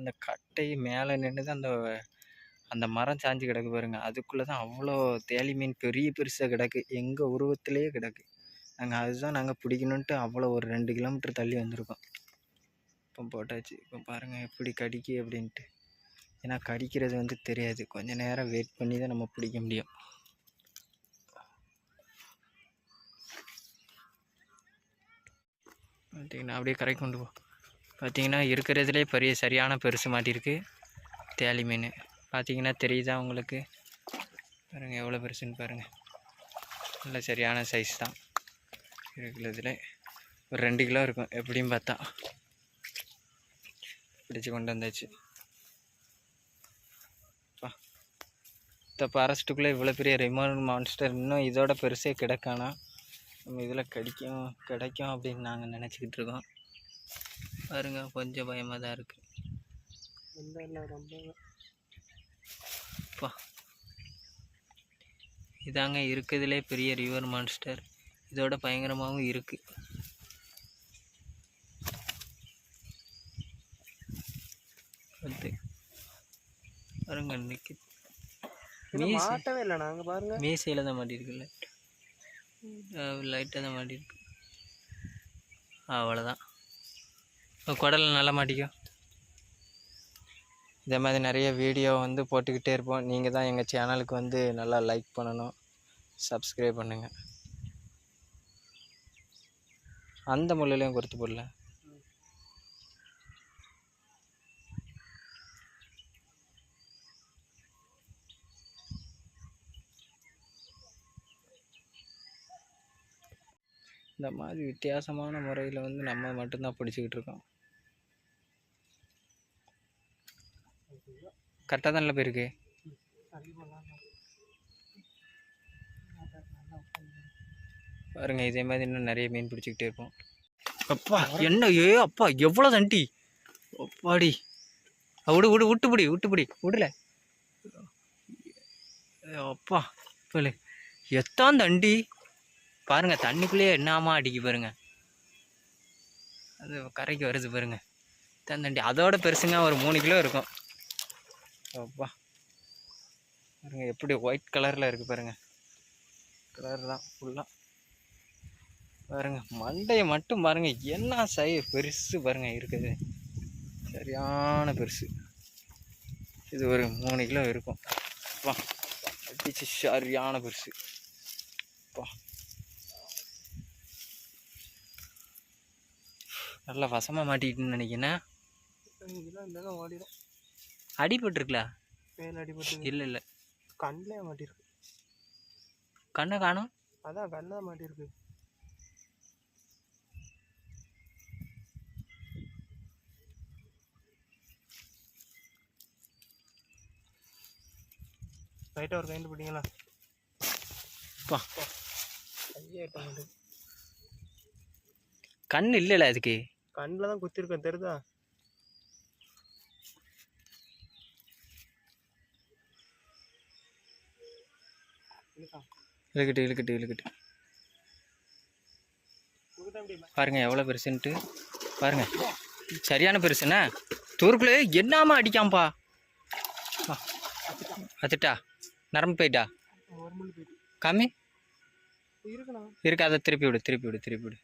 அந்த கட்டை மேலே நின்னுது அந்த அந்த மரம் சாஞ்சு கிடக்கு பாருங்க. அதுக்குள்ளே தான் அவ்வளோ தேலி மீன் பெரிய பெருசாக கிடக்கு. எங்கள் உருவத்திலேயே கிடக்கு. நாங்கள் அதுதான் நாங்கள் பிடிக்கணுன்ட்டு அவ்வளோ ஒரு ரெண்டு கிலோமீட்டர் தள்ளி வந்திருக்கோம். இப்போ போட்டாச்சு. இப்போ பாருங்கள் எப்படி கடிக்கு அப்படின்ட்டு. ஏன்னா கடிக்கிறது வந்து தெரியாது. கொஞ்சம் நேரம் வெயிட் பண்ணி தான் நம்ம பிடிக்க முடியும். பார்த்தீங்கன்னா அப்படியே கரைக்கு கொண்டு போ. பார்த்திங்கன்னா இருக்கிறதுலே பெரிய சரியான பெருசு மாட்டியிருக்கு. தேலி மீன். பார்த்தீங்கன்னா தெரியுதா உங்களுக்கு? பாருங்கள் எவ்வளோ பெருசுன்னு பாருங்கள் நல்ல சரியான சைஸ் தான். இருக்கிறதுல ஒரு ரெண்டு கிலோ இருக்கும் எப்படியும் பார்த்தா. பிடிச்சி கொண்டு வந்தாச்சு. பா. ஃபாரஸ்ட்டுக்குள்ளே இவ்வளோ பெரிய ரிமோன் மான்ஸ்டர் இன்னும் இதோட பெருசே கிடக்கானா? நம்ம இதில் கிடைக்கும் கிடைக்கும் அப்படின்னு நாங்கள் நினச்சிக்கிட்டு இருக்கோம். பாருங்க கொஞ்சம் பயமாக தான் இருக்குது பா. இதாங்க இருக்கிறதுலே பெரிய ரிவர் மான்ஸ்டர் இதோட பயங்கரமாகவும் இருக்குது வந்து. பாருங்க மீசி. மாட்டவே இல்லை நாங்கள் பாருங்க. மீசையில் தான் மாட்டியிருக்குல்ல லைட்டாக தான் மாட்டியிருக்கு அவ்வளோதான் குடலில் நல்லா மாட்டிக்கும் இதே மாதிரி நிறைய வீடியோ வந்து போட்டுக்கிட்டே இருப்போம். நீங்கள் தான் எங்கள் சேனலுக்கு வந்து நல்லா லைக் பண்ணணும் சப்ஸ்கிரைப் பண்ணுங்கள் அந்த முள்ளிலையும் கொடுத்து போடல. இந்த மாதிரி வித்தியாசமான முறையில் வந்து நம்ம மட்டும்தான் பிடிச்சிக்கிட்டு இருக்கோம். கரெக்டாக தானே போயிருக்கு. பாருங்க இதே மாதிரி இன்னும் நிறைய மீன் பிடிச்சிக்கிட்டே இருப்போம் அப்பா என்ன ஏ அப்பா எவ்வளோ தண்டி? அப்பாடி. விடு விடு விட்டுப்பிடி விட்டுப்பிடி விடல. ஏ, அப்பா சொல்லு. எத்தான் தண்டி? பாருங்க தண்ணிக்குள்ளேயே என்னாமா அடிக்கு பாருங்க. அது கரைக்கு வருது பாருங்க. தன் தண்டி? அதோட பெருசுங்க ஒரு மூணு கிலோ இருக்கும். அப்பா. பாருங்க எப்படி ஒயிட் கலரில் இருக்குது பாருங்க. கலர் தான் ஃபுல்லாக பாருங்க மண்டையை மட்டும் பாருங்க என்ன சை பெருசு பாருங்க இருக்குது. சரியான பெருசு. இது ஒரு மூணு கிலோ இருக்கும். அப்பா அடிச்சு சரியான பெருசு. அப்பா. நல்லா வசமாக மாட்டிக்கிட்டுன்னு நினைக்கிறேன். ஓடிடும் அடிபட்டுருக்குல? மேல் அடிபட்டு இல்லை இல்லை. கண்ணிலே மாட்டிருக்கு. கண்ணை காணும்? அதான் கண்ணா மாட்டிருக்கு. ரைட்டாக ஒரு கைண்டு பிடிங்களா கண் இல்லைல்ல அதுக்கு? கண்ணில் தான் குத்திருக்கேன் தெரியுதா? இழுக்கட்டு இழுக்கட்டு இழுக்கட்டு. பாருங்க எவ்வளோ பெருசுன்ட்டு. பாருங்க. சரியான பெருசுண்ணே. தூருக்குள்ளே என்னாம அடிக்காம்பா அத்துட்டா. நரம்பு போயிட்டா? கம்மி? இருக்கு அதை திருப்பி விடு திருப்பி விடு திருப்பி விடு.